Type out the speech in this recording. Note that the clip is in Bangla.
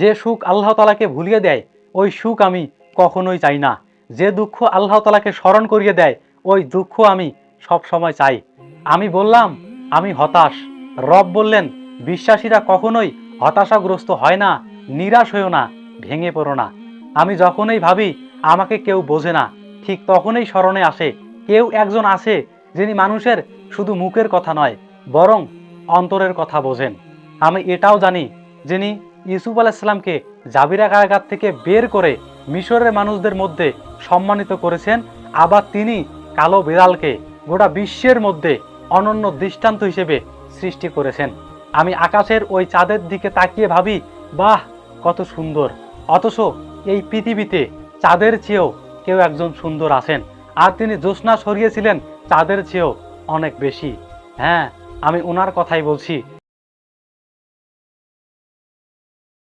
যে সুখ আল্লাহ তালাকে ভুলিয়ে দেয়, ওই সুখ আমি কখনোই চাই না। যে দুঃখ আল্লাহ তালাকে স্মরণ করিয়ে দেয়, ওই দুঃখ আমি সব সময় চাই। আমি বললাম, আমি হতাশ। রব বললেন, বিশ্বাসীরা কখনোই হতাশাগ্রস্ত হয় না, নিরাশ হয়েও না, ভেঙে পড়ো না। আমি যখনই ভাবি, আমাকে কেউ বোঝে না, ঠিক তখনই স্মরণে আসে, কেউ একজন আছে যিনি মানুষের শুধু মুখের কথা নয়, বরং অন্তরের কথা বোঝেন। আমি এটাও জানি, যিনি ইউসুফ আলাইসাল্লামকে জাবিরা কারাগার থেকে বের করে মিশরের মানুষদের মধ্যে সম্মানিত করেছেন। আবার তিনি কালো বিড়ালকে গোটা বিশ্বের মধ্যে অনন্য দৃষ্টান্ত হিসেবে সৃষ্টি করেছেন। আমি আকাশের ওই চাঁদের দিকে তাকিয়ে ভাবি, বাহ, কত সুন্দর। অথচ এই পৃথিবীতে চাঁদের চেয়েও কেউ একজন সুন্দর আছেন। আর তিনি জ্যোৎস্না সরিয়েছিলেন, চাঁদের চেয়েও অনেক বেশি। হ্যাঁ আমি ওনার কথাই বলছি।